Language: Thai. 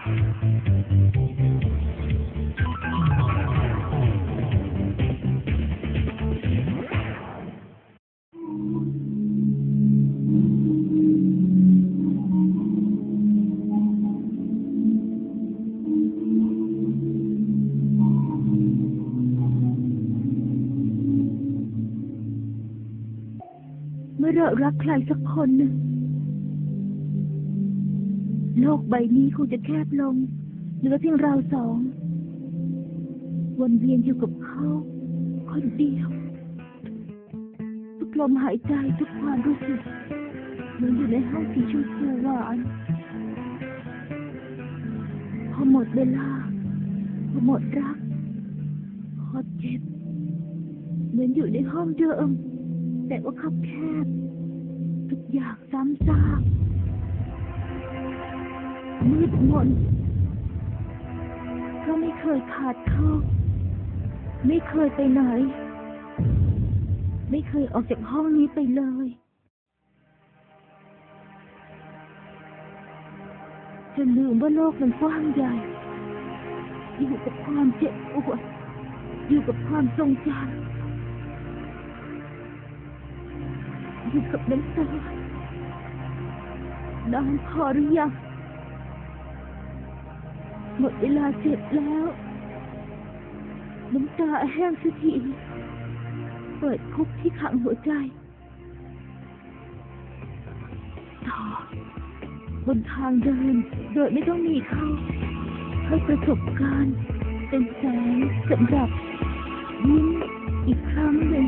เมื่อเรารักใครสักคนหนึ่ง โลกใบนี้คงจะแคบลงเหลือเพียงเราสอง วนเวียนอยู่กับเขาคนเดียว ทุกลมหายใจทุกความรู้สึกเหมือนอยู่ในห้องสีชมพูหวานพอหมดเวลาพอหมดรักพอเจ็บเหมือนอยู่ในห้องเดิมแต่ว่าคับแคบ ทุกอย่างซ้ำซาก มืดมนเพราไม่เคยขาดเขาไม่เคยไปไหน ไม่เคยออกจากห้องนี้ไปเลยจนลืมว่าโลกมันกว้างใหญ่ อยู่กับความเจ็บปวด อยู่กับความทรงจำอยู่กับน้ำตานานพอหรือยัง หมดเวลาเจ็บแล้ว น้ำตาแห้งสักทีเปิดคุกที่ขังหัวใจ ต่อบนทางเดิน โดยไม่ต้องมีเขาให้ประสบการณ์ เป็นแสงสำหรับยิ้มอีกครั้งหนึ่ง